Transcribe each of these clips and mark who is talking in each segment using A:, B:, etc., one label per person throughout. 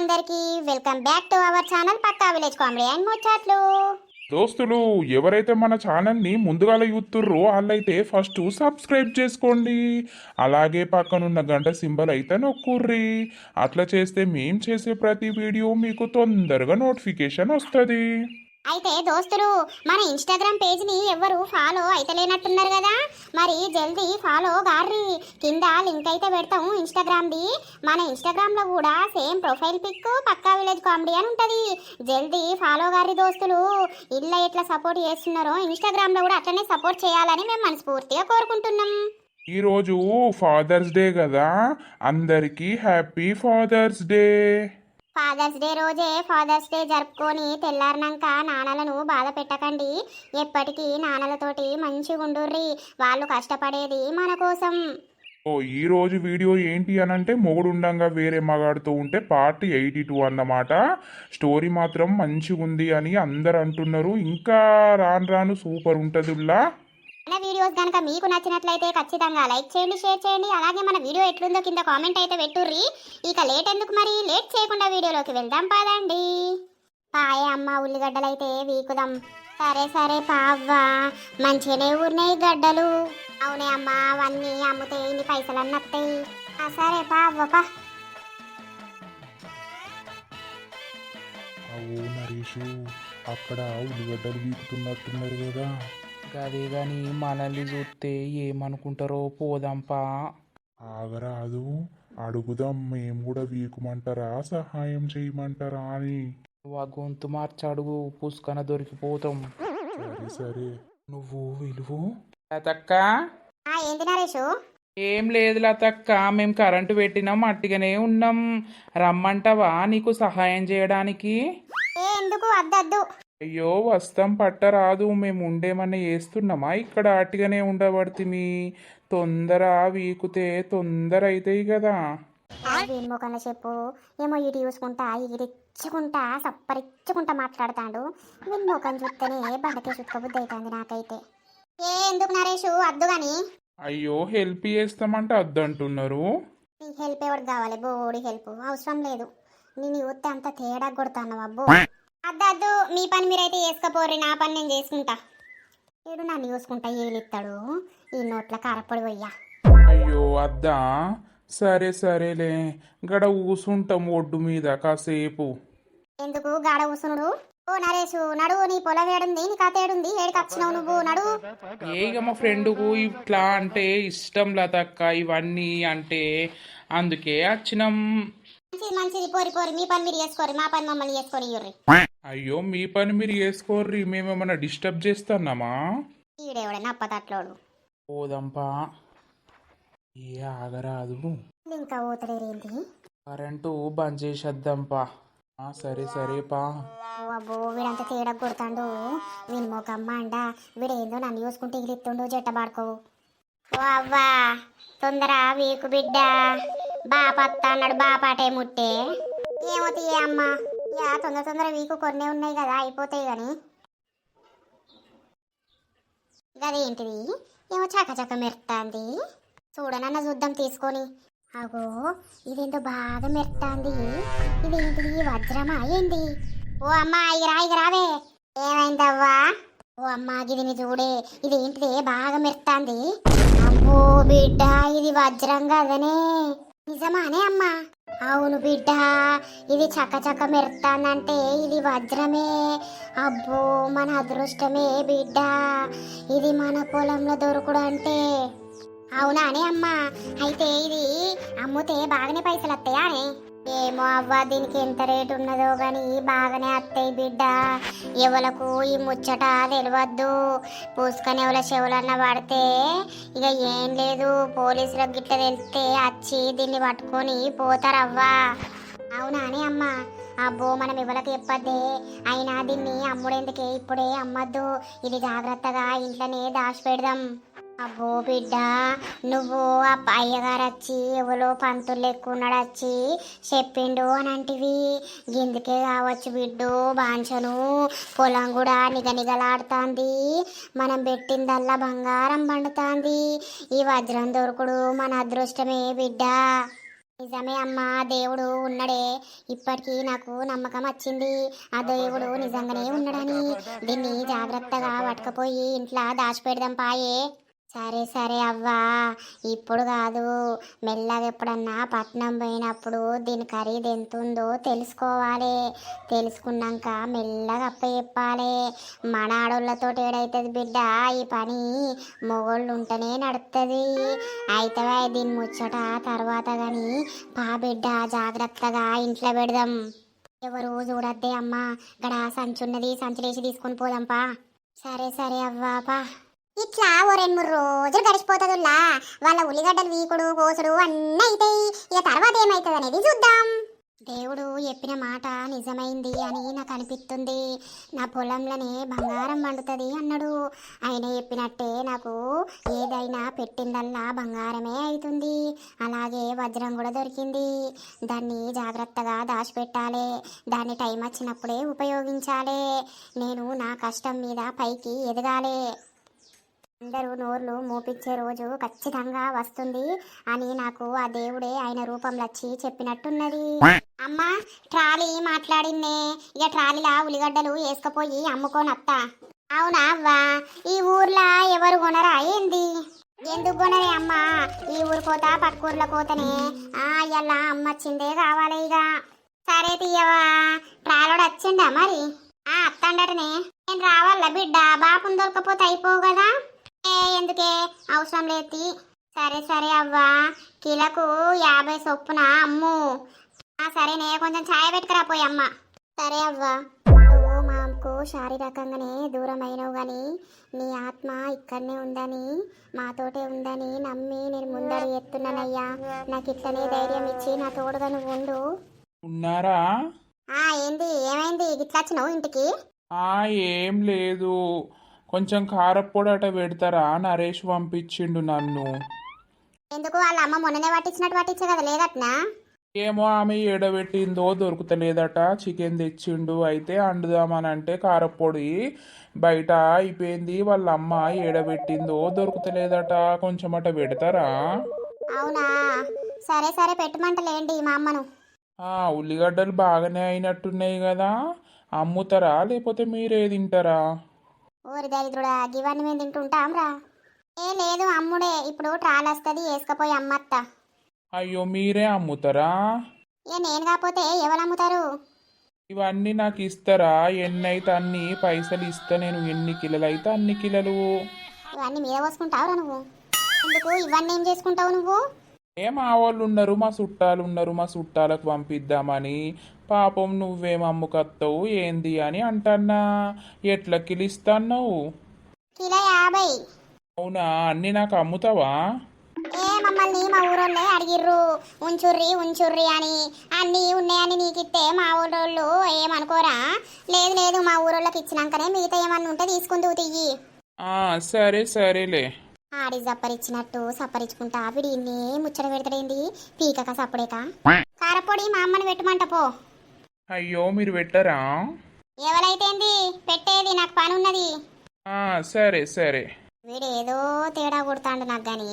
A: అందరికి welcome back to our channel Pakka village comedy and ముచ్చట్లు.
B: దోస్తులు ఎవరైతే మన ఛానల్ని ముందుగాల చూస్తుర్రో వాళ్ళైతే ఫస్ట్ సబ్స్క్రైబ్ చేసుకోండి. అలాగే పక్కనున్న గంట సింబల్ అయితే నొక్కుర్రి. అట్లా చేస్తే మేం చేసే ప్రతి వీడియో మీకు తొందరగా నోటిఫికేషన్ వస్తుంది.
A: అయితే దోస్తులు మన ఇన్స్టాగ్రామ్ పేజ్ని ఎవ్వరు ఫాలో అయితే లేనట్టున్నారు కదా? మరి జల్దీ ఫాలో గార్రి. కింద లింక్ అయితే పెడతాం ఇన్స్టాగ్రామ్ది మన ఇన్స్టాగ్రామ్లో కూడా same profile pic Pakka village comedy అని ఉంటుంది. జల్దీ ఫాలో గారి దోస్తులు. ఇల్లు ఎట్లా సపోర్ట్ చేస్తున్నారో ఇన్స్టాగ్రామ్లో కూడా అట్లనే సపోర్ట్ చేయాలని మేము మనస్ఫూర్తిగా కోరుకుంటున్నాం.
B: ఈరోజు ఫాదర్స్ డే కదా? అందరికీ happy father's day
A: father's day రోజే ఫాదర్స్ డే జరుపుకొని తెల్లారినాక నాన్నలను బాధ పెట్టకండి. ఎప్పటికీ నాన్నలతోటి మంచిగా ఉండుర్రి వాళ్ళు కష్టపడేది మన కోసం.
B: ఓ ఈ రోజు వీడియో ఏంటి అని అంటే మొగుడుండంగా వేరే మగాడుతూ ఉంటే పార్ట్ ఎయిటీ టూ అన్నమాట. స్టోరీ మాత్రం మంచిగా ఉంది అని అందరు అంటున్నారు. ఇంకా రాను రాను సూపర్ ఉంటుందిలా
A: మన వీడియోస్ కనుక మీకు నచ్చినట్లయితే ఖచ్చితంగా లైక్ చేయండి షేర్ చేయండి. అలాగే మన వీడియో ఎట్లుందో కింద కామెంట్ అయితే పెట్టుర్రి. ఇక లేట్ ఎందుకు మరి? లేట్ చేయకుండా వీడియోలోకి వెళ్దాం పదండి. పాయ అమ్మ ఉల్లిగడ్డలైతే వీకుదాం. సరే సరే పావ్వా. మంచిగానే ఊరినాయి గడ్డలు. అవునే అమ్మ అవన్నీ అమ్ముతే ఇన్ని పైసలు అన్నత్తాయి సరే పావ్వ పా.
B: అవు అక్కడ ఉల్లిగడ్డలు వీకుతున్నట్టున్నారు కదా.
C: గదే గాని మనల్ని చూస్తే ఏమనుకుంటారో పోదాంపా.
B: ఆగరాదు. అడుగుదాం. మేము కూడా వీకుమంటారా? సహాయం చేయమంటారా అని.
C: వా గొంతు మార్చడుగు పుష్కన దొరికిపోతాం.
B: సరే సరే. నువ్వు విలువు?
C: లతక్క?
A: ఆ, ఏంటి నరేషు?
C: ఏం లేదు లతక్క. మేము కరెంటు పెట్టినాం. అట్టిగానే ఉన్నాం. రమ్మంటావా నీకు సహాయం చేయడానికి?
A: ఏ ఎందుకు? అద్దద్దు.
C: అయ్యో వస్తాం పట్టరాదు మేము ఉండేమన్నా చేస్తున్నామా ఇక్కడ అట్టిగానే ఉండబడితిమి తొందర వీకుతే తొందర అవుతాయి కదా.
A: వీని ముఖంలో చెప్పు. ఏమో ఇటు చూసుకుంటా ఇరిచ్చుకుంటా సప్పరిచ్చుకుంటా మాట్లాడతాడు. వీని ముఖం చూస్తేనే బండకే చుట్టుకోబుద్ది అవుతుంది నాకైతే. ఏ ఎందుకు నరేషు? అద్దు గాని.
C: అయ్యో హెల్ప్ చేస్తామంటే వద్దంటున్నారు.
A: నీకు హెల్ప్ ఎవరికి కావాలి? బోడి హెల్ప్. అవసరం లేదు. నేను చూస్తే అంత తేడా కొడతాను అబ్బో అద్దద్దు మీ పని మీరైతే చేసుకపోర్రి నా పని నేను చేసుకుంటా. ఏడు నన్ను చూసుకుంటా ఏలిస్తాడు ఈ నోట్ల కారపొడి పోయ్యా.
C: అయ్యో అద్దా సరే సరేలే. గడ కూసుంటాం ఒడ్డు మీద కాసేపు.
A: ఎందుకు? గాడ కూసునుడు ఓ నరేషు నడువు నీ పొలం ఏడుంది నీ కథ ఏడుంది ఏడికి వచ్చినావు నువ్వు? నడువు
C: ఏగ మా ఫ్రెండ్కు ఇట్లా అంటే ఇష్టం లతక్క ఇవన్నీ అంటే అందుకే వచ్చినాం.
A: మంచిది మంచిది పోరి పోరి మీ పని మీరు చేసుకోరు మా పని మమ్మల్ని చేసుకొని ఇయ్యుర్రి
C: అయ్యో మీ పని మీరు చేసుకోర్రి. మేమేమన్నా డిస్టర్బ్ చేస్తున్నామా?
A: ఈడేవడైనా అప్పతట్లోడు.
C: పోదంపా. ఏ ఆగరాదు.
A: ఇంకా ఊతలేరేంటి
C: కరెంటు బంద్ చేసేద్దాంపా. ఆ, సరే సరే పా
A: ఓ అబ్బో వీడంతా తేడా కొడతాడు. వీని మోకమ్మ అండ వీడేందో నన్ను చూసుకుంటే ఇగిలిత్తుండు జట్ట పాడుకోవు ఓ అవ్వా తొందర వీకు బిడ్డ. బాపత్త అన్నాడు బాపాటే ముట్టే. ఏమో తీయే అమ్మ. యా తొందర తొందర వీకు కొన్నే ఉన్నాయి కదా అయిపోతాయి కానీ అదేంటిది? ఏమో చకచక మెరుతాంది. చూడనన్న చూద్దాం తీసుకొని. అగో ఇదేందో బాగా మెరుతాంది. ఇదేంటిది? వజ్రమా? ఏంది? ఓ అమ్మా ఇక రా ఇక రావే. ఏమైందవ్వా? ఓ అమ్మా ఇది చూడే. ఇదేంటిది? బాగా మెరుతాంది. అమ్మో బిడ్డ ఇది వజ్రం కదనే. నిజమానే అమ్మా. అవును బిడ్డ ఇది చక్క మెరుతానంటే ఇది వజ్రమే. అబ్బో మన అదృష్టమే బిడ్డ ఇది మన పొలంలో దొరుకుడు అంటే. అవునా అనే అమ్మా అయితే ఇది అమ్ముతే బాగానే పైసలు వస్తాయా అనే? ఏమో అవ్వ దీనికి ఎంత రేటు ఉన్నదో గాని బాగానే అత్తయ్య బిడ్డ. ఎవలకు ఈ ముచ్చట తెలియద్దు పూసుకొని ఎవల చెవులన్న పడితే ఇక ఏం లేదు. పోలీసులకు గిట్ట తెలిస్తే వచ్చి దీన్ని పట్టుకొని పోతారవ్వా. అవునానే అమ్మ. అబ్బో మనం ఎవరికి చెప్పద్దే. అయినా దీన్ని అమ్ముడేందుకే? ఇప్పుడే అమ్మద్దు. ఇది జాగ్రత్తగా ఇంట్లోనే దాచి పెడదాం అబ్బో బిడ్డ నువ్వు ఆ అయ్యగారు వచ్చి ఎవరో పంతులు ఎక్కున్నాడు వచ్చి చెప్పిండు అని అంటివి గిందుకే కావచ్చు బిడ్డు బాంచను పొలం కూడా నిగనిగలాడుతుంది. మనం పెట్టిందల్లా బంగారం పండుతాంది. ఈ వజ్రం దొరుకుడు మన అదృష్టమే బిడ్డ. నిజమే అమ్మా దేవుడు ఉన్నాడే. ఇప్పటికీ నాకు నమ్మకం వచ్చింది. ఆ దేవుడు నిజంగానే ఉన్నాడని. దీన్ని జాగ్రత్తగా పట్టుకపోయి ఇంట్లో దాచిపెడదాం పాయే. సరే సరే అవ్వా. ఇప్పుడు కాదు. మెల్లగా ఎప్పుడన్నా పట్నం పోయినప్పుడు దీని ఖరీదు ఎంత ఉందో తెలుసుకోవాలి. తెలుసుకున్నాక మెల్లగా అప్ప చెప్పాలి. మన ఆడోళ్ళతో ఏడైతుంది బిడ్డ ఈ పని మొగోళ్ళు ఉంటేనే నడుస్తుంది అయితే దీని ముచ్చట తర్వాత కానీ పా బిడ్డ జాగ్రత్తగా ఇంట్లో పెడదాం. ఎవరు చూడద్దే అమ్మ. గడ సంచున్నది సంచులేసి తీసుకొని పోదాంపా సరే సరే అవ్వాపా ఇట్లా ఓ రెండు మూడు రోజులు గడిచిపోతుందిలా వాళ్ళ ఉల్లిగడ్డలు వీకుడు కోసుడు అన్నీ అవుతాయి ఇక తర్వాత ఏమవుతుంది అనేది చూద్దాం. దేవుడు చెప్పిన మాట నిజమైంది అని నాకు అనిపిస్తుంది. నా పొలంలోనే బంగారం పండుతుంది అన్నాడు. ఆయన చెప్పినట్టే నాకు ఏదైనా పెట్టిందల్లా బంగారమే అవుతుంది అలాగే వజ్రం కూడా దొరికింది. దాన్ని జాగ్రత్తగా దాచిపెట్టాలి. దాన్ని టైం వచ్చినప్పుడే ఉపయోగించాలి. నేను నా కష్టం మీద పైకి ఎదగాలి. అందరూ నోర్లు మూపించే రోజు ఖచ్చితంగా వస్తుంది అని నాకు ఆ దేవుడే ఆయన రూపంలో వచ్చి చెప్పినట్టున్నది. అమ్మా ట్రాలీ మాట్లాడిందే. ఇక ట్రాలీలా ఉల్లిగడ్డలు వేసుకుపోయి అమ్ముకొని అవునా అవ్వా? ఈ ఊర్లో ఎవరు కొనరా ఏంది? ఎందుకు కొనరే అమ్మా? ఈ ఊరు కోత పక్క కోతనే. ఆ ఇలా అమ్మ వచ్చిందే కావాలి ఇక. సరే తీయవా? ట్రాలోడు వచ్చిండా మరి? ఆ అత్తండటనే. నేను రావాలా బిడ్డ? బాపుని దొరకపోతే అయిపోవు కదా? ఎందుకే? అవసరం లేదు సరే సరే అవ్వా. కిలకు యాభై చొప్పున అమ్ము. ఆ సరేనే కొంచెం ఛాయ పెట్టుకురా పోయి అమ్మ. సరే అవ్వా. నువ్వు మాకు శారీరకంగానే దూరం అయినావు కానీ నీ ఆత్మ ఇక్కడనే ఉందని మాతోటే ఉందని నమ్మి నేను ముందడు ఎత్తున్నానయ్యా నాకు ఇట్లనే ధైర్యం ఇచ్చి నా తోడుగా నువ్వు ఉండు.
B: ఉన్నారా?
A: ఆ ఏంది? ఏమైంది? ఇట్లా వచ్చినావు ఇంటికి?
B: ఆ ఏం లేదు. కొంచెం కారప్పొడి అట పెడతారా నరేష్ పంపించిండు నన్ను.
A: ఎందుకు? వాళ్ళ అమ్మ మొన్ననే పట్టించినట్టు పట్టించే కదా లేదట్నా?
B: ఏమో ఆమె ఏడబెట్టిందో దొరుకుతలేదట చికెన్ తెచ్చిండు అయితే అండుదామని అంటే కారప్పొడి బయట అయిపోయింది వాళ్ళ అమ్మ ఏడబెట్టిందో దొరుకుతలేదట కొంచెం అట పెడతారా?
A: అవునా? సరే సరే పెట్టమంటలేండి మా అమ్మను.
B: ఆ ఉల్లిగడ్డలు బాగానే అయినట్టున్నాయి కదా అమ్ముతారా లేకపోతే మీరే తింటారా?
A: ఊరి దరిద్రుడా గివన్నీ మేము తింటుంటాం రా. ఏ లేదు అమ్ముడే ఇప్పుడు ట్రాల్ వస్తుంది వేసుకపోయి అమ్మత్త.
B: అయ్యో మీరే అమ్ముతారా?
A: ఏ నేను కాకపోతే ఎవరు అమ్ముతారు?
B: ఇవన్నీ నాకు ఇస్తారా? ఎన్ని అయితే అన్ని పైసలు ఇస్తా నేను ఎన్ని కిలోలు అయితే అన్ని కిలోలు.
A: ఇవన్నీ మీద పోసుకుంటావురా నువ్వు. ఎందుకు? ఇవన్నీ ఏం చేసుకుంటావు నువ్వు?
B: ఏ మా వాళ్ళు ఉన్నారు మా చుట్టాలు ఉన్నారు మా చుట్టాలకు పంపిద్దామని. పాపం నువ్వేం అమ్ముకత్తావు ఏంది అని అంటన్నా. ఎట్లా కిలిస్తాన్నావు?
A: కిలో యాభై.
B: అవునా అన్ని నాకు అమ్ముతావా?
A: ఏ మమ్మల్ని మా ఊరోళ్ళే అడిగిర్రు. ఉంచుర్రి ఉంచుర్రి అని. అన్నీ ఉన్నాయని నీకు ఇస్తే మా ఊరోళ్ళు ఏమనుకోరా? లేదు లేదు మా ఊరోళ్ళకి ఇచ్చినాకనే మిగతా ఏమన్నా ఉంటే తీసుకుందువు తియ్యి.
B: ఆ, సరే సరేలే.
A: ఆడి సప్పరిచ్చినట్టు సప్పరించుకుంటా విడిని ముచ్చట పెడతాడేంది? పీకక సప్పుడేక? కారపొడి మా అమ్మని పెట్టమంట పో.
B: అయ్యో మీరు పెట్టరా?
A: ఎవరైతేంది? పెట్టేది నాకు పని ఉన్నది
B: ఆ, సరే సరే.
A: వీడేదో తేడా కొడతాండు నాకు గాని.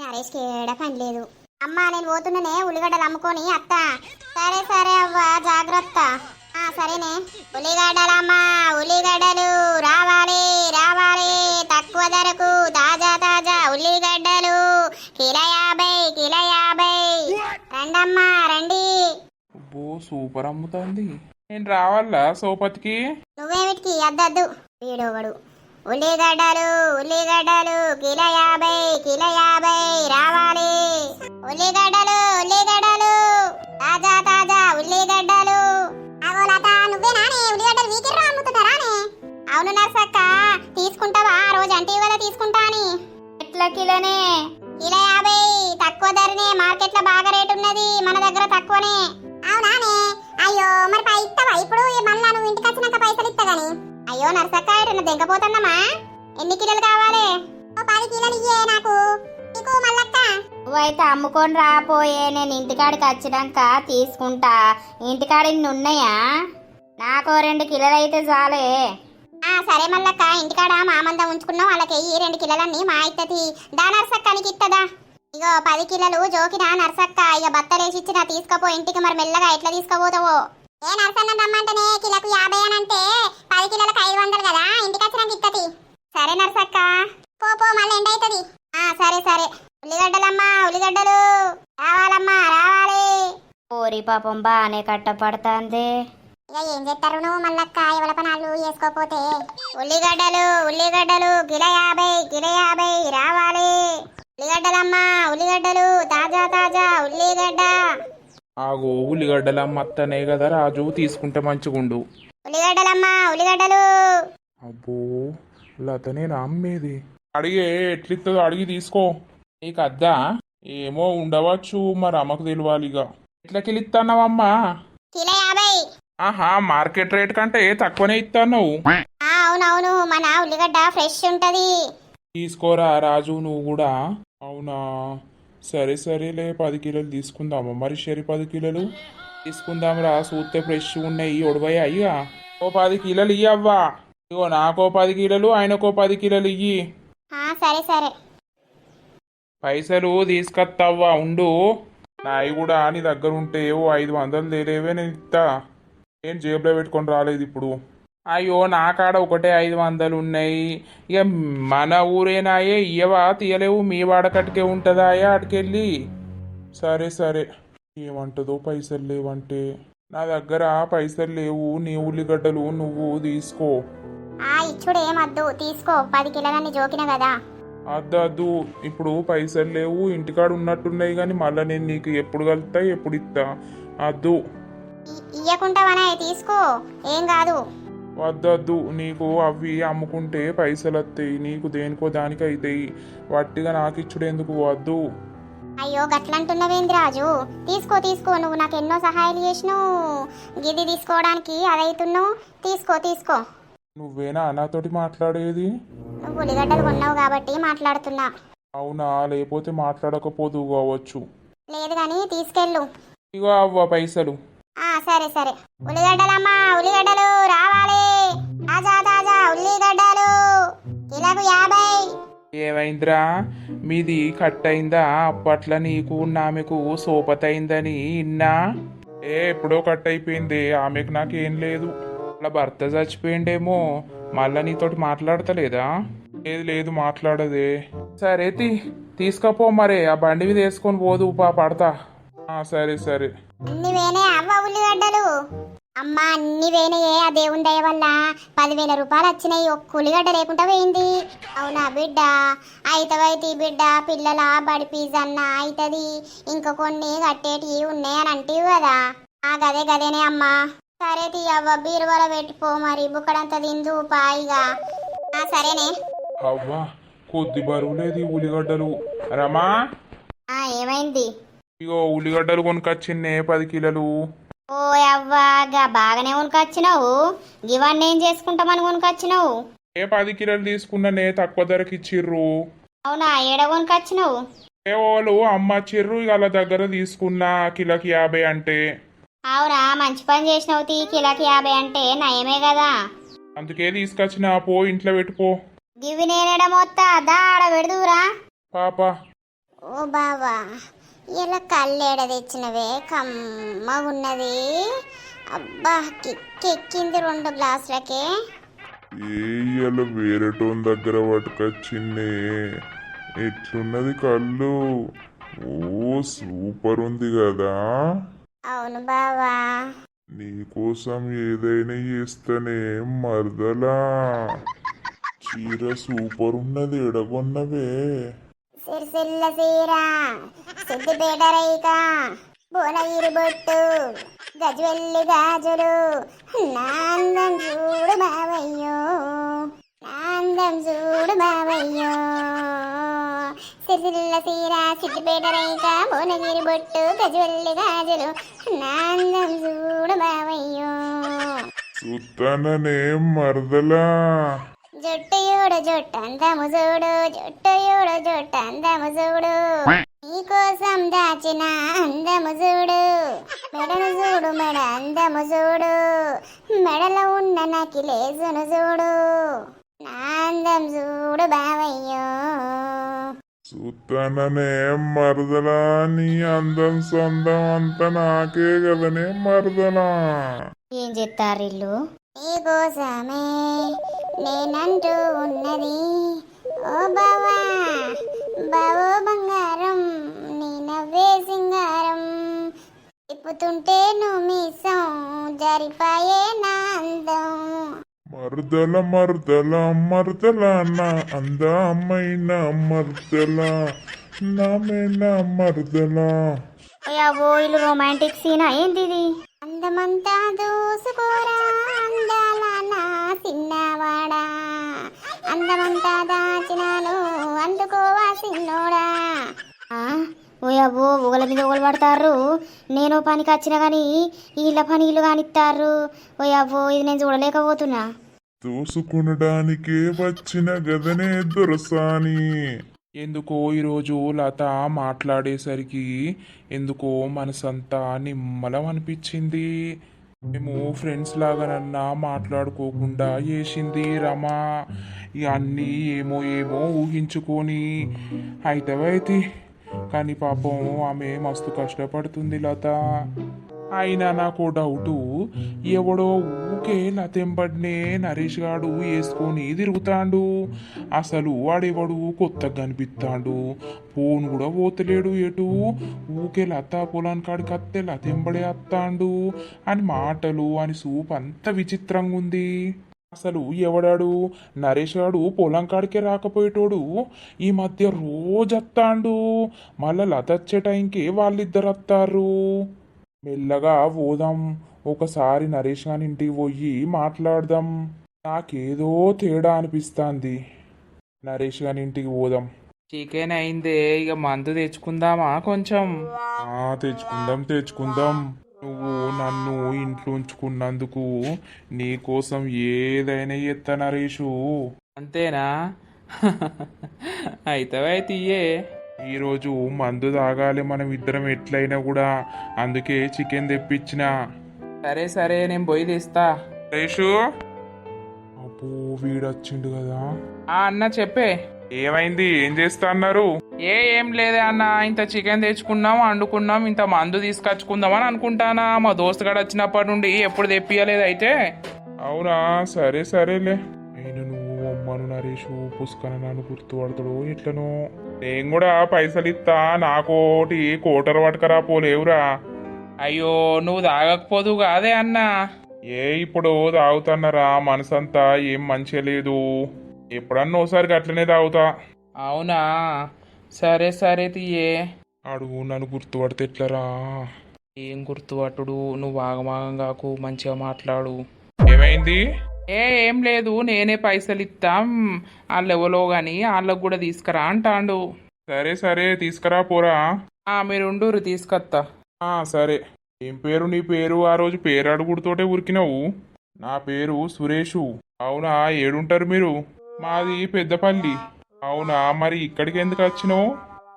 A: నరేష్కి ఏడా పని లేదు. అమ్మా నేను పోతున్నానే ఉల్లిగడ్డలు అమ్ముకొని అత్త. సరే సరే అవ్వ జాగ్రత్త. ఆ సరేనే. ఉల్లిగడ్డలమ్మా ఉల్లిగడ్డలు. రావాలి రావాలి. తక్కువ ధరకు తాజా
B: సూపర్ అమ్ముతుంది. నేను రావాలా సోపతికి?
A: నువ్వేమిటికి? అద్దద్దు. వీడోగడు ఉల్లిగడ్డలు ఉల్లిగడ్డలు కిలో యాభై కిలో యాభై రావాలి. ఉల్లిగడ్డలు ఉల్లిగడ్డలు తాజా తాజా ఉల్లిగడ్డలు అగో లత నువ్వేనానే ఉల్లిగడ్డలు వీకిర్రా అమ్ముతున్నారానే అవును నర్సక్క తీసుకుంటావా? ఆ రోజు అంటే ఇవాళ తీసుకుంటా అని కిలోనే. కిలో యాభై. తక్కువ ధరనే. మార్కెట్లో బాగా రేటు ఉన్నది. మన దగ్గర తక్కువనే. అవునానే అయ్యో మరి పై ఇస్తావా ఇప్పుడు మళ్ళా నువ్వు ఇంటికి వచ్చినాక పైసలు ఇస్తా గాని అయ్యో నర్సక్క ఎటు దెంకపోతుందమ్మా ఎన్ని కిలోలు కావాలి? ఓ పది కిలోలు ఇయ్యే నాకు. నీకు మళ్ళక్క
D: నువ్వైతే అమ్ముకొని రాపోయే నేను ఇంటికాడికి వచ్చినాక తీసుకుంటా. ఇంటికాడ ఇన్ని ఉన్నాయా? నాకు రెండు కిలోలు అయితే చాలే.
A: ఆ సరే మల్లక్క ఇంటికాడ మామంద ఉంచుకున్నాం వాళ్ళకి ఈ రెండు కిలోలన్నీ మా ఇత్తది దా నర్సక్కనికి ఇత్తదా? ఇగో పది కిలోలు జోకినా నర్సక్క ఇక బత్తలేసి ఇచ్చిన తీసుకపో ఇంటికి మరి మెల్లగా ఎట్లా తీసుకుపోతావో? ఏ నర్సన్న రమ్మంటేనే కిలోకు యాభై అని అంటే పది కిలోలకు ఐదు వందలు కదా ఇంటికి వచ్చినాక ఇత్తది సరే నర్సక్క. పో పో మళ్ళీ ఎండ అవుతుంది ఆ సరే సరే. ఉల్లిగడ్డలమ్మా ఉల్లిగడ్డలు. రావాలమ్మా రావాలి.
D: ఓరి పాపం బాగానే కట్టపడుతుంది.
A: ఇక ఏం చేస్తారు నువ్వు మళ్ళక్క ఎవల పనాలు వేసుకోపోతే ఉల్లిగడ్డలు ఉల్లిగడ్డలు కిల యాభై కిల యాభై రావాలి. ఉల్లిగడ్డలమ్మా ఉల్లిగడ్డలు తాజా తాజా ఉల్లిగడ్డ.
B: ఆగో ఉల్లిగడ్డల మత్తనే కదా రాజు తీసుకుంటే మంచిగుండు
A: ఉల్లిగడ్డలమ్మా ఉల్లిగడ్డలు.
B: అబ్బో లతనే అమ్మేది. అడిగే ఎట్లిస్తుందో అడిగి తీసుకో. నీకు అద్దా? ఏమో ఉండవచ్చు మరి అమ్మకు తెలియాలి ఇక. ఎట్లకి ఇస్తున్నావమ్మా
A: కిల యాభై.
B: ఆహా మార్కెట్ రేట్ కంటే తక్కువనే ఇస్తాను
A: ఆ, అవునవును మన ఉల్లిగడ్డ ఫ్రెష్ ఉంటది.
B: తీసుకోరా రాజు నువ్వు కూడా. అవునా? సరే సరేలే పది కిలోలు తీసుకుందామా. మరి షరి పది కిలోలు తీసుకుందాం రా. చూస్తే ఫ్రెష్ ఉన్నాయి ఒడవయ్యా అయ్యా ఓ పది కిలోలు ఇయ్యవ్వా ఇగో నాకో పది కిలోలు ఆయనకో పది కిలోలు ఇయ్యి.
A: ఆ, సరే సరే.
B: పైసలు తీసుకొస్తావా ఉండు. నాయి కూడా నీ దగ్గర ఉంటే ఓ ఐదు వందలు తేలేవే నేను ఇస్తా ఏం జేబులో పెట్టుకొని రాలేదు ఇప్పుడు. అయ్యో నా కాడ ఒకటే ఐదు వందలు ఉన్నాయి ఇక మన ఊరేనాయే ఇయ్యవా? తీయలేవు. మీ వాడకట్టుకే ఉంటుందాయా అటుకెళ్ళి సరే సరే. ఏమంటుందో పైసలు లేవంటే. నా దగ్గర పైసలు లేవు. నీ ఉల్లిగడ్డలు నువ్వు తీసుకో.
A: ఆ ఇచ్చుడు ఏమద్దు. తీసుకో. పది కిలోలని జోకిన కదా.
B: అద్దు అద్దు ఇప్పుడు పైసలు లేవు. ఇంటికాడ ఉన్నట్టున్నాయి కానీ మళ్ళీ నేను నీకు ఎప్పుడు కలుతా ఎప్పుడు ఇస్తా అద్దు.
A: ఇయ్యకుంటావనే తీసుకో. ఏం కాదు.
B: వద్దద్దు నీకు అవి అమ్ముకుంటే పైసలు వస్తాయి నీకు దేనికో దానికి అవుతాయి వట్టిగా నాకు ఇచ్చుడు ఎందుకు వద్దు?
A: అయ్యో గట్లంటున్నవేంది రాజు తీసుకో తీసుకో. నువ్వు నాకు ఎన్నో సహాయాలు చేసినావు గిది తీసుకోవడానికి అదైతున్నావు. తీసుకో తీసుకో.
B: నువ్వేనా నాతోటి మాట్లాడేది?
A: నువ్వు ఉల్లిగడ్డలు కొన్నావు కాబట్టి మాట్లాడుతున్నా.
B: అవునా లేకపోతే మాట్లాడకపోదు కావచ్చు.
A: లేదు కానీ తీసుకెళ్ళు.
B: ఇగో అవ్వ పైసలు.
A: ఆ సరే సరే. ఉల్లిగడ్డలమ్మా ఉల్లిగడ్డలు రావాలి. తాజా తాజా ఉల్లిగడ్డలు. కిలోకు యాభై.
B: ఏమైందిరా? మీది కట్ అయిందా అప్పట్లో నీకు ఆమెకు సోపతయిందని ఇన్నా? ఏ ఎప్పుడో కట్ అయిపోయింది ఆమెకు నాకేం లేదు. అలా భర్త చచ్చిపోయిండేమో. మళ్ళా నీతోటి మాట్లాడతలేదా? లేదు లేదు మాట్లాడదే. సరే తీ తీసుకపో మరే. ఆ బండి మీద వేసుకొని పోదు పా పడతా. సరే సరే.
A: అన్ని వేనే అవ్వ ఉల్లిగడ్డలు. అమ్మ అన్ని వేనయే ఆ దేవుని దయ వల్ల పదివేల రూపాయలు వచ్చినాయి. ఒక్క ఉల్లిగడ్డ లేకుండా పోయింది. అవునా బిడ్డ? అయితవైతే బిడ్డ పిల్లల బడి ఫీజు అన్న అవుతుంది ఇంక కొన్ని కట్టేటివి ఉన్నాయి అని అంటివి కదా. ఆ గదే గదేనే అమ్మా. సరే తీయవ్వ బీరువాల పెట్టుకో మరి. బుక్కడంత తిందు పాయిగా ఆ సరేనే.
B: అవ్వా కొద్ది బరువు లేదు ఈ ఉల్లిగడ్డలు. రమా?
A: ఆ ఏమైంది?
B: ఇగో ఉల్లిగడ్డలు కొనుకొచ్చిందే పది కిలోలు.
A: ఓ అవ్వా గా బాగానే కొనుకొచ్చినావు. ఇవన్నీ ఏం చేసుకుంటామని కొనుకొచ్చినావు?
B: ఏ పది కిలోలు తీసుకున్నానే తక్కువ ధరకి ఇచ్చిర్రు.
A: అవునా ఏడ కొనుకొచ్చినావు?
B: ఏ వాళ్ళు అమ్మ చిర్రు వాళ్ళ దగ్గర తీసుకున్నా కిలోకి యాభై అంటే.
A: అవునా మంచి పని చేసినావు తీ కిలోకి యాభై అంటే నయమే కదా
B: అందుకే తీసుకొచ్చిన పో ఇంట్లో పెట్టుకో.
A: గివి నేనేడ మొత్తా దా ఆడ పెడుదురా
B: పాప.
A: ఓ బావా. ఇలా కళ్ళేడ తెచ్చినవే? కమ్మగున్నది అబ్బా కిక్కెక్కింది రెండు గ్లాసులకే.
E: ఏయ్యల వేరేటోన్ దగ్గర పట్టుకొచ్చిందే? ఎట్లున్నది కళ్ళు? ఓ సూపర్ ఉంది కదా.
A: అవును బావా.
E: నీకోసం ఏదైనా చేస్తేనే మరదలా. చీర సూపర్ ఉన్నది ఎడగొన్నవే
A: సిరిసిల్ల సీర సిద్దిపేట రైక భువనగిరి బొట్టు గజ్వెల్లి గాజులు నాందం చూడు బావయ్యో నాందం చూడు బావయ్యో సిరిసిల్ల సీర సిద్దిపేట రైక భువనగిరి బొట్టు గజ్వెల్లి గాజులు నాందం చూడు బావయ్యో
E: చూస్తాననే మరదలా.
A: జుట్టుయుడు జుట్టు అందము చూడు జుట్టుయుడు జుట్టు అందము చూడు. నీకోసం దాచిన అందము చూడు. మెడను చూడు మెడ అందము చూడు. మెడలో ఉన్న నకిలేసును చూడు. నా అందం చూడు బావయ్యో.
E: చూస్తాననే మరదలా నీ అందం సొందం అంతా నాకే కదనే మరదలా.
D: ఏం చెప్తారు ఇల్లు
A: నీకోసమే నేనంటూ ఉన్నది. ఓ బావా బావో బంగారం నీ నవ్వే సింగారం. తిప్పుతుంటే నువ్వు మీసం జరిపాయే నా అందం.
E: మరదల మరదల మరదల నా అందమైన మరదల నామైన మరదల.
D: అయ్యో ఇల్లు రొమాంటిక్ సీనా ఏంది ఇది
A: అందమంతా దూసుకోరా అందమంతా దాచినాను. అందుకోవా సిన్నోడా.
D: ఆ, ఓ అబ్బో ఊగల మీద ఊగలు పడతారు. నేను పనికి వచ్చినా కానీ వీళ్ళ పని ఇల్లు కానిస్తారు ఓ అబ్బో ఇది నేను చూడలేకపోతున్నా.
E: దోసుకునడానికే వచ్చిన గదనే దొరసాని.
B: ఎందుకో ఈరోజు లత మాట్లాడేసరికి ఎందుకో మనసంతా నిమ్మలం అనిపించింది. మేము ఫ్రెండ్స్ లాగానన్నా మాట్లాడుకోకుండా చేసింది రమ. ఇక అన్నీ ఏమో ఏమో ఊహించుకొని అయితే కానీ పాపం ఆమె మస్తు కష్టపడుతుంది లత. అయినా నాకు డౌటు ఎవడో ఊకే లతెంబడినే నరేష్ గాడు వేసుకొని తిరుగుతాండు. అసలు వాడెవడు కొత్తగా కనిపిస్తాడు ఫోన్ కూడా పోతలేడు ఎటు. ఊకే లత పొలాన్ కాడికి అత్తే లతెంబడే అత్తాడు అని మాటలు అని సూప్ అంత విచిత్రంగా ఉంది. అసలు ఎవడాడు? నరేష్ గాడు పొలం కాడికే రాకపోయేటోడు. ఈ మధ్య రోజు వస్తాండు మళ్ళా లత వచ్చే టైంకి వాళ్ళిద్దరు వస్తారు మెల్లగా పోదాం. ఒకసారి నరేష్ గాని ఇంటికి పోయి మాట్లాడదాం. నాకేదో తేడా అనిపిస్తాంది. నరేష్ గాని ఇంటికి పోదాం.
C: చికెన్ అయిందే ఇక మందు తెచ్చుకుందామా కొంచెం?
B: ఆ తెచ్చుకుందాం తెచ్చుకుందాం. నువ్వు నన్ను ఇంట్లో ఉంచుకున్నందుకు నీ కోసం ఏదైనా ఎత్తా నరేషు.
C: అంతేనా? అయితవే తీయే.
B: ఈరోజు మందు తాగాలి మనం ఇద్దరం ఎట్లయినా కూడా. అందుకే చికెన్ తెప్పించిన.
C: సరే సరే నేను పోయి తెస్తా.
B: నరేషు అబ్బో వీడొచ్చిండు కదా.
C: ఆ అన్న చెప్పే.
B: ఏమైంది? ఏం చేస్తా అన్నారు
C: ఏ ఏం లేదే అన్న. ఇంత చికెన్ తెచ్చుకున్నాం వండుకున్నాం ఇంత మందు తీసుకొచ్చుకుందాం అని అనుకుంటానా. మా దోస్తుగాడు వచ్చినప్పటి నుండి ఎప్పుడు తెప్పియలేదు అయితే.
B: అవునా? సరే సరేలే. నేను నువ్వు అమ్మను నరేషు పుష్కన నన్ను గుర్తుపడతాడు ఎట్లనో. నేను కూడా పైసలు ఇస్తా నాకోటి కోటర్ పట్టుకరా పోలేవురా.
C: అయ్యో నువ్వు తాగకపోదు కాదే అన్న.
B: ఏ ఇప్పుడు తాగుతున్నారా మనసంతా ఏం మంచిగా లేదు. ఎప్పుడన్నా ఒకసారి అట్లనే తాగుతా.
C: అవునా? సరే సరే తీయే.
B: అడుగు నన్ను గుర్తుపడితే ఎట్లరా?
C: ఏం గుర్తుపట్టుడు? నువ్వు ఆగమాగం కాకు మంచిగా మాట్లాడు.
B: ఏమైంది?
C: ఏ ఏం లేదు నేనే పైసలు ఇస్తాం వాళ్ళు ఎవరో కానీ వాళ్ళకు కూడా తీసుకురా అంటాండు.
B: సరే సరే తీసుకురా పోరా.
C: ఆ మీరుండూరు తీసుకొత్తా.
B: ఆ సరే. ఏం పేరు నీ పేరు? ఆ రోజు పేరు అడుగుడుతోటే ఉరికినావు. నా పేరు సురేషు. అవునా ఏడుంటారు మీరు? మాది పెద్దపల్లి. అవునా మరి ఇక్కడికి ఎందుకు వచ్చినావు?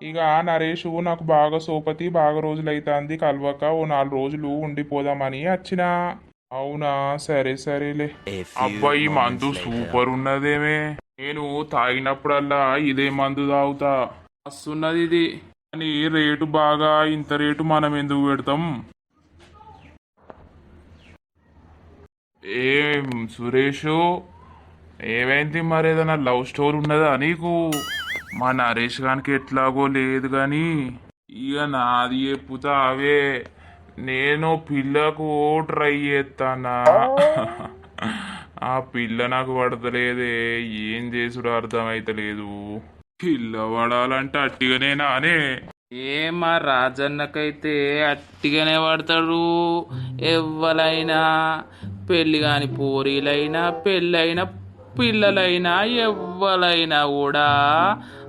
B: ఇక నరేషు నాకు బాగా సోపతి బాగా రోజులు అవుతుంది కలవక ఓ నాలుగు రోజులు ఉండిపోదామని వచ్చిన. అవునా సరే సరేలే అబ్బాయి మందు సూపర్ ఉన్నదేమే నేను తాగినప్పుడల్లా ఇదే మందు తాగుతా మస్తున్నది ఇది కానీ రేటు బాగా ఇంత రేటు మనం ఎందుకు పెడతాం ఏం సురేష్ ఏమైంది మరి ఏదైనా లవ్ స్టోరీ ఉన్నదా నీకు మా నరేష్ గానికి ఎట్లాగో లేదు కానీ ఇక నాది చెప్పుతా అవే నేను పిల్లకు ట్రై చేస్తానా ఆ పిల్ల నాకు పడతలేదే. ఏం చేసుడు అర్థమైతలేదు. పిల్ల పడాలంటే అట్టిగానే నానే
C: ఏ మా రాజన్నకైతే అట్టిగానే పడతాడు. ఎవ్వలైనా పెళ్ళి కాని పోరీలైనా పెళ్ళైన పిల్లలైనా ఎవ్వలైనా కూడా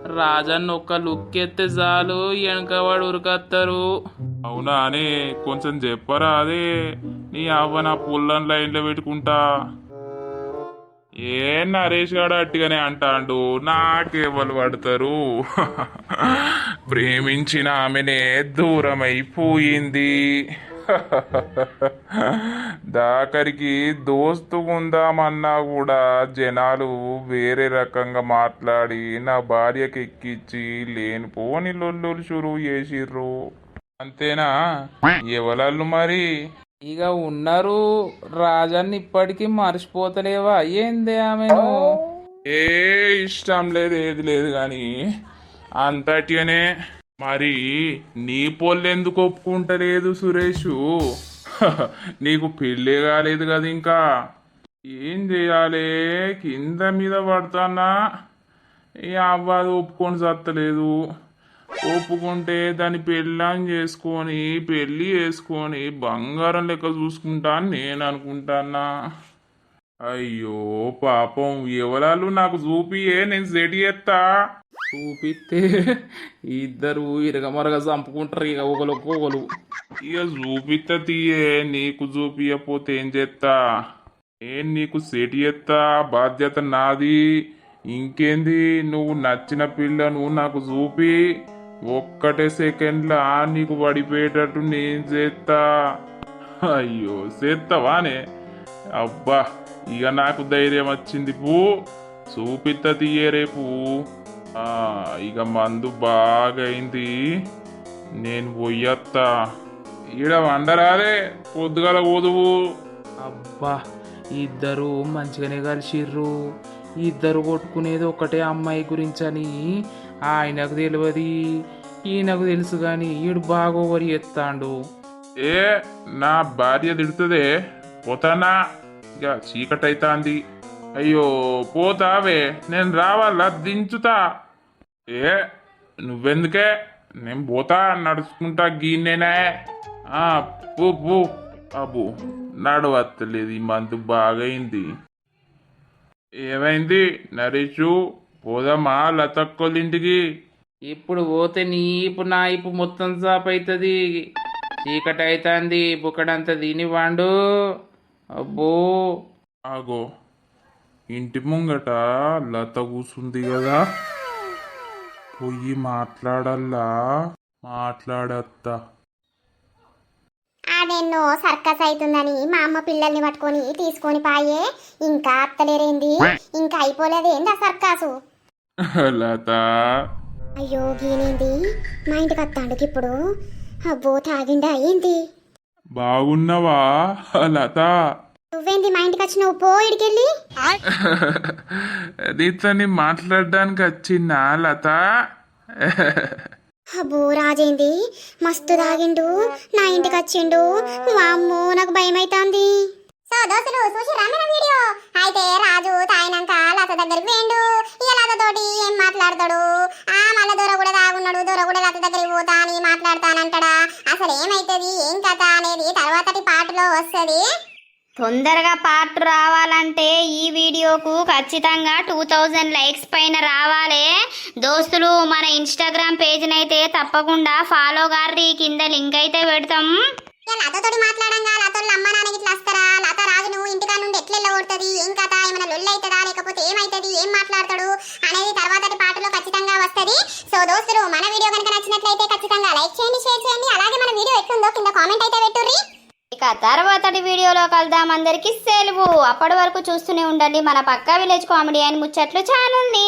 C: రాజన్న ఒక్క లుక్ ఎత్తే చాలు వెనకవాడు ఉరికత్తారు.
B: అవునా అని కొంచెం చెప్పరా అదే నీ అవ్వ నా పుల్లని లైన్లో పెట్టుకుంటా. ఏ నరేష్ గాడు అట్టుగానే అంటాండు నాకేవలు పడతారు? ప్రేమించిన ఆమెనే దూరమైపోయింది. దాకరికి దోస్తు ఉందామన్నా కూడా జనాలు వేరే రకంగా మాట్లాడి నా భార్యకి ఎక్కిచ్చి లేనిపోని లొల్లులు షురువు చేసిర్రు. అంతేనా? ఎవలళ్ళు మరి?
C: ఇక ఉన్నారు. రాజాన్ని ఇప్పటికీ మర్చిపోతలేవా? ఏందే ఆమెను?
B: ఏ ఇష్టం లేదు ఏది లేదు కానీ అంతటిగానే మరి నీ పొల్లెందుకు ఒప్పుకుంటలేదు సురేషు? నీకు పెళ్ళే కాలేదు కదా ఇంకా? ఏం చేయాలి? కింద మీద పడతానా? ఈ అవ్వది ఒప్పుకొని చత్తలేదు ఒప్పుకుంటే దాన్ని పెళ్ళాం చేసుకొని పెళ్ళి చేసుకొని బంగారం లెక్క చూసుకుంటా నేను అనుకుంటానా అయ్యో పాపం ఎవరాలు నాకు చూపియే నేను సెట్ చేస్తా
C: చూపిస్తే ఇద్దరు ఇరగమరగ చంపుకుంటారు ఇక ఒకరికి ఒకరు
B: ఇక చూపిస్తా తీయే నీకు చూపియపోతే ఏం చేస్తా ఏం నీకు సెట్ చేస్తా బాధ్యత నాది. ఇంకేంది? నువ్వు నచ్చిన పిల్లను నాకు చూపి ఒక్కటే సెకండ్లా నీకు పడిపోయేటట్టు నేను చేస్తా అయ్యో చేస్తావానే అబ్బా ఇక నాకు ధైర్యం వచ్చింది పూ. చూపిత్త తీయే రేపు. ఇక మందు బాగా అయింది నేను పోయత్తా. ఈడ వండరాదే పొద్దుగల పోదువు.
C: అబ్బా ఇద్దరు మంచిగానే కలిసిర్రు. ఇద్దరు కొట్టుకునేది ఒకటే అమ్మాయి గురించని ఆయనకు తెలియదు. ఈయనకు తెలుసు కానీ ఈడు బాగా ఓవరి ఎత్తాండు.
B: ఏ నా భార్య తిడుతుందే. పోతానా? ఇక చీకటైతాంది. అయ్యో పోతావే. నేను రావాలా? దించుతా. ఏ నువ్వెందుకే? నేను పోతా నడుచుకుంటా గీనేనే ఆ పో పో. అబ్బో నడవత్తలేదు. ఈ మందు బాగైంది. ఏమైంది? నరేషు పోదామా? లతక్కోళ్ళింటికి
C: ఇప్పుడు పోతే నీ ఇప్పు నా ఇప్పు మొత్తం సాప్ అవుతుంది చీకటి అవుతుంది బుక్కడంతా తిని వాండు. అబ్బో.
B: ఆగో. ఇంటి ముంగట లత కూసుంది కదా. పోయి మాట్లాడల్లా? మాట్లాడత్తా.
A: ఆడెన్నో సర్కస్ అవుతుందని మా అమ్మ పిల్లల్ని పట్టుకొని తీసుకొని పాయే. ఇంకా అత్తలేరేంది? ఇంకా అయిపోలేదేంది ఆ సర్కాసు?
B: లత.
A: అయ్యో గీనేంది? మా ఇంటికి వస్తాండుకి ఇప్పుడు. అబ్బో తాగిండా ఏంటి
B: బాగున్నావా? లత.
A: నువ్వేంది మా ఇంటికి వచ్చినావు పో ఇడికెళ్ళి
B: నీతోని మాట్లాడడానికి వచ్చిందా లత?
A: అబ్బో రాజేంది మస్తు తాగిండు నా ఇంటికి వచ్చిండు. వామ్మో నాకు భయం అవుతుంది సో దోస్తులు చూసిరా మన వీడియో? అయితే రాజు తాగినాక లత దగ్గరికి వేండు ఇక లత తోటి ఏం మాట్లాడతాడు? ఆ మళ్ళా దూర కూడా తాగున్నాడు. దూర కూడా లత దగ్గరికి పోతా అని మాట్లాడతానంటాడా? అసలు ఏమైతుంది? ఏం కథ అనేది తర్వాతటి పాటలో వస్తుంది.
D: తొందరగా పార్ట్ రావాలంటే ఈ వీడియోకు ఖచ్చితంగా టూ థౌజండ్ లైక్స్ పైన రావాలి. దోస్తులు మన ఇన్స్టాగ్రామ్ పేజ్ని అయితే తప్పకుండా ఫాలో గారి కింద లింక్ అయితే పెడతాం.
A: ఇక లతతోటి మాట్లాడంగా లతోళ్ళ అమ్మ నాన్న ఇట్లా వస్తారా లత రాజు నువ్వు ఇంటికా నుండి ఎట్లా వెళ్ళగొడుతుంది ఏం కథ ఏమైనా లొల్లి అవుతుందా లేకపోతే ఏమవుతుంది ఏం మాట్లాడతాడు? అనేది తర్వాతటి పాటలో ఖచ్చితంగా వస్తది. సో దోస్తులు మన వీడియో కనుక నచ్చినట్లయితే ఖచ్చితంగా లైక్ చేయండి షేర్ చేయండి. అలాగే మన వీడియో ఎట్లుందో కింద కామెంట్ అయితే పెట్టుర్రి.
D: ఇక తర్వాతటి వీడియోలో కలుద్దాం. అందరికీ సెలవు. అప్పటి వరకు చూస్తూనే ఉండండి. మన పక్కా విలేజ్ కామెడీ అని ముచ్చట్లు ఛానల్ని.